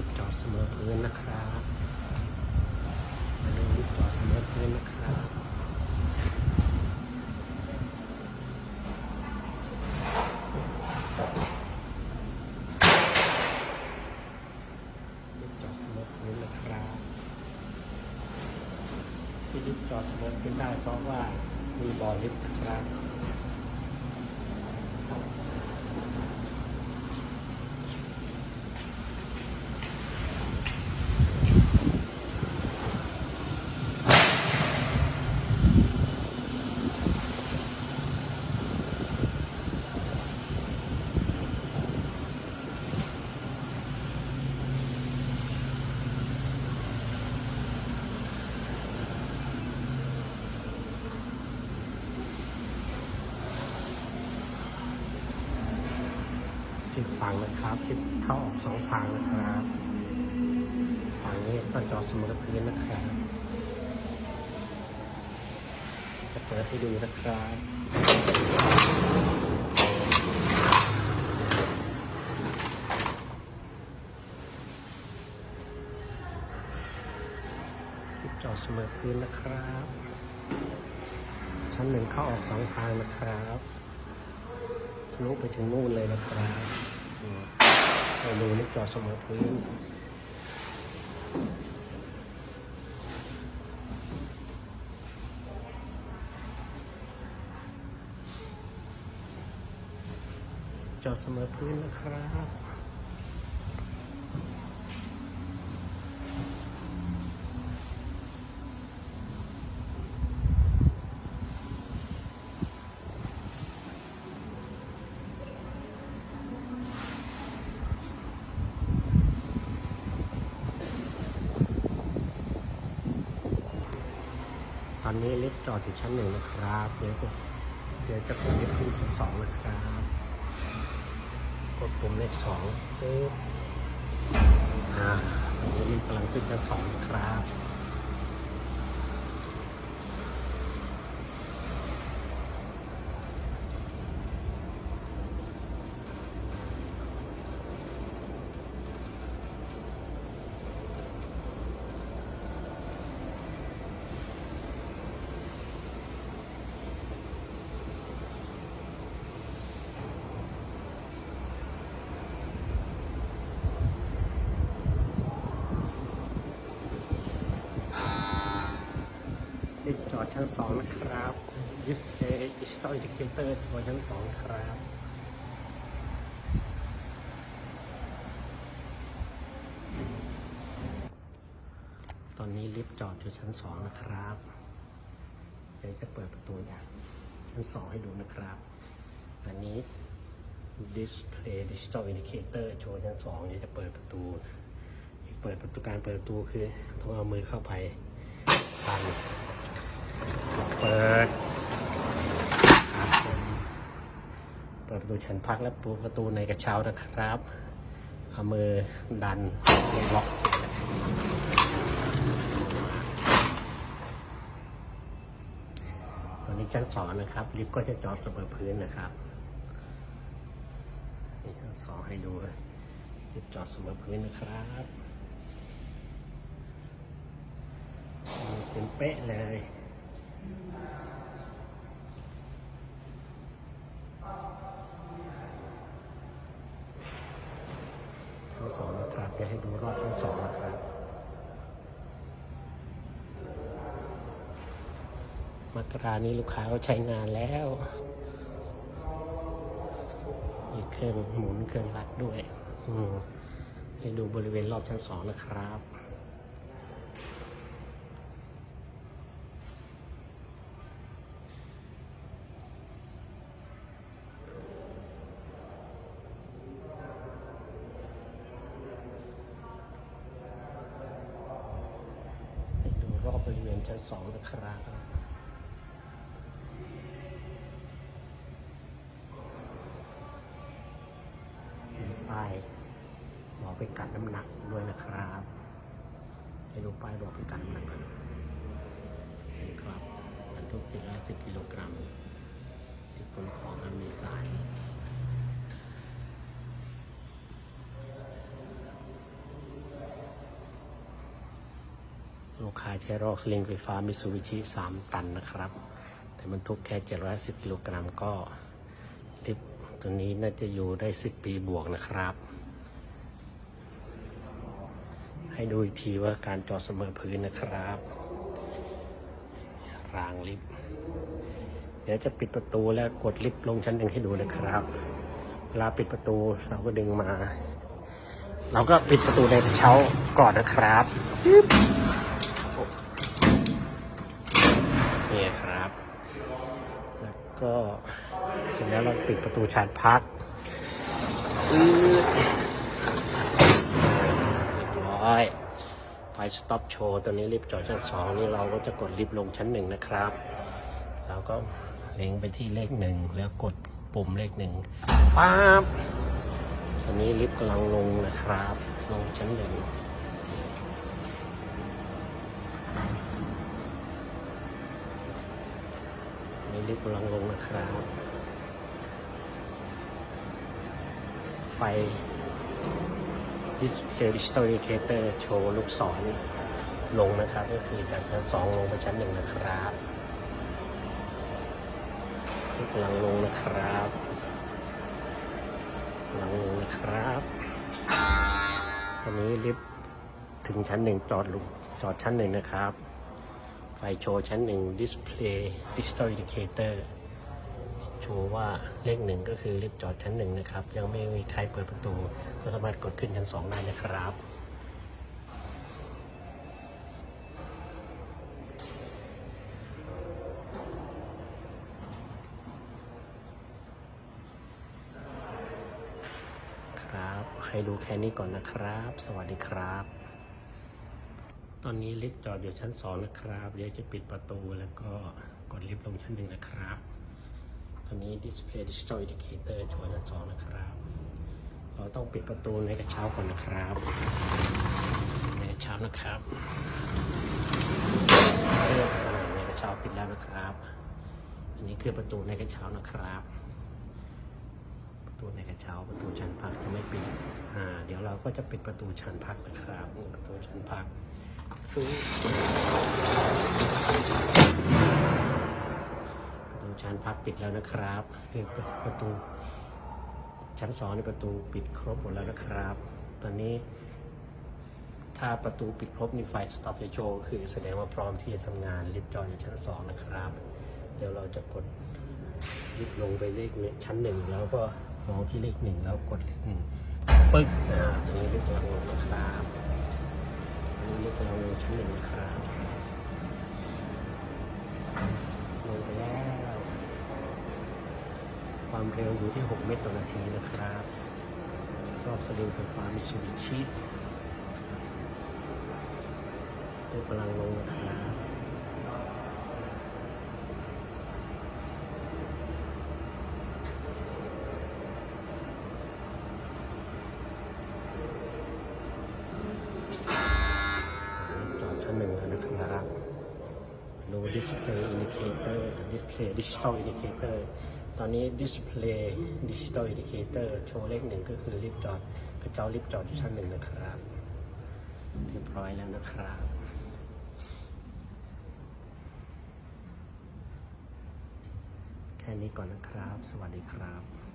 ลิฟต์จอดเสมอพื้นนะครับมาดูลิฟต์จอดเสมอพื้นนะครับลิฟต์จอดเสมอพื้นนะครับที่ลิฟต์จอดเสมอพื้นได้เพราะว่ามีบอลลิฟต์นะครับ ฝั่งนะครับคลิปเข้าออกสองฝั่งนะครับฝั่งนี้ต้องจอดเสมอพื้นนะครับจะเปิดให้ดูนะครับจอดเสมอพื้นนะครับ ชั้นหนึ่งเข้าออกสองทางนะครับทะลุไปถึงนู่นเลยนะครับ อืมให้ดูนี่จอดเสมอพื้นจอดเสมอพื้นนะครับ อนนี้ลิฟต์จอดอยู่ชั้นหนึ่งนะครับ เดี๋ยวจะเดี๋ยวจะกดลิฟต์ขึ้นชั้นสองนะครับ กดปุ่มเลขสองปึ๊บอ่าตอนนี้ลิฟต์กำลังขึ้นชั้นสองครับ ลิฟต์จอดชั้นสองนะครับดิสเพย์ดิจิตอลอินดิเคเตอร์จอดชั้นสองครับตอนนี้ลิฟต์จอดอยู่ชั้นสองนะครับ เดี๋ยวจะเปิดประตูอย่างชั้นสองให้ดูนะครับ อันนี้ Display Digital Indicator โชว์ชั้นสองเดี๋ยวจะเปิดประตู เปิดประตูการเปิดประตูคือต้องเอามือเข้าไปดัน เปิด เปิดประตูชั้นพักและปูประตูในกระเช้านะครับ เอามือดันล็อกตอนนี้ชั้นสองนะครับ ลิฟต์ก็จะจอดเสมอพื้นนะครับนี่ชั้นสองให้ดูลิฟต์จอดเสมอพื้นนะครับ เป็นเป๊ะเลย ทั้งสองนะครับจะให้ดูรอบทั้งสองนะครับ มกรานี้ลูกค้าก็ใช้งานแล้วมีเครื่องหมุนเครื่องรัดด้วยอืมให้ดูบริเวณรอบชั้นสองนะครับ บริเวณชั้นสองนะครับมีป้ายบอกไปกัดน้ำหนักด้วยนะครับให้ดูป้ายบอกไปกัดน้ำหนักหน่อยนี่ครับบรรทุก710กิโลกรัมที่ขนของอันมีสา ลูกค้าใช้รอกสลิงไฟฟ้ามิสูบิชิ3 ตันนะครับ แต่มันทุกแค่ 710กิโลกรัมก็ลิฟต์ตัวนี้น่าจะอยู่ได้ 10 ปีบวกนะครับ ให้ดูอีกทีว่าการจอดเสมอพื้นนะครับ รางลิฟต์เดี๋ยวจะปิดประตูแล้วกดลิฟต์ลงชั้นหนึ่งให้ดูนะครับเวลาปิดประตูเราก็ดึงมา เราก็ปิดประตูในเช้าก่อนนะครับปึ๊บนี่ครับ แล้ว ก็เสร็จแล้วเราปิดประตูชานพักเรียบร้อยไฟสต็อปโชว์ตัวนี้ลิฟต์จอดชั้นสองนี่เราก็จะกดลิฟต์ลงชั้นหนึ่งนะครับเราก็เล็งไปที่เลขหนึ่งแล้วกดปุ่มเลขหนึ่งปั๊บตอนนี้ลิฟต์กำลังลงนะครับ ลงชั้นหนึ่ง ลิฟต์กำลังลงนะครับ ไฟ Display Digital Indicator โชว์ลูกศรลงนะครับ ก็คือจากชั้นสองลงไปชั้นหนึ่งนะครับกำลังลงนะครับกำลังลงนะครับ ตอนนี้ลิฟต์ถึงชั้นหนึ่งจอดลงจอดชั้นหนึ่งนะครับ ไฟโชว์ชั้นหนึ่ง Display Digital Indicator โชว์ว่าเลขหนึ่งก็คือลิฟต์จอดชั้นหนึ่งนะครับ ยังไม่มีใครเปิดประตูก็สามารถกดขึ้นชั้นสองได้นะครับครับให้ดูแค่นี้ก่อนนะครับ สวัสดีครับ ตอนนี้ลิฟต์จอดอยู่ชั้นสองนะครับ เดี๋ยวจะปิดประตูแล้วก็กดลิฟต์ลงชั้นหนึ่งนะครับ ตอนนี้ Display Digital Indicator โชว์ชั้นสองนะครับ เราต้องปิดประตูในกระเช้าก่อนนะครับในกระเช้านะครับในกระเช้าปิดแล้วนะครับ อันนี้คือประตูในกระเช้านะครับ ประตูในกระเช้าประตูชั้นพักยังไม่ปิด อ่า เดี๋ยวเราก็จะปิดประตูชั้นพักนะครับประตูชั้นพัก ฟึ๊บประตูชั้นพักปิดแล้วนะครับคือประตู ชั้นสองในประตูปิดครบหมดแล้วนะครับ ตอนนี้ ถ้าประตูปิดครบมีไฟสต็อปโชว์คือแสดงว่าพร้อมที่จะทำงานลิฟต์จอดอยู่ชั้นสองนะครับ เดี๋ยวเราจะกดลิฟต์ลงไปเลขชั้นหนึ่งแล้วก็มองที่เลขหนึ่งแล้วกดเลขหนึ่งปึ๊กอ่าตรงนี้ลิฟต์กำลังลงนะครับ นนี้ลิฟต์กำลังชั้นหนึ่งครับลงไปแล้ว ความเร็วอยู่ที่ 6 เมตรต่อนาทีนะครับ รอบสลิงไฟฟ้ามิสูบิชิลิฟต์กำลังลงนะครับ จอดชั้นหนึ่งแล้วนะครับ ดู display indicator display digital indicator ตอนนี้ display digital indicator โชว์เลขหนึ่งก็คือลิฟต์จอดกระเจ้าลิฟต์จอดอยู่ชั้นหนึ่งนะครับเรียบร้อยแล้วนะครับแค่นี้ก่อนนะครับ สวัสดีครับ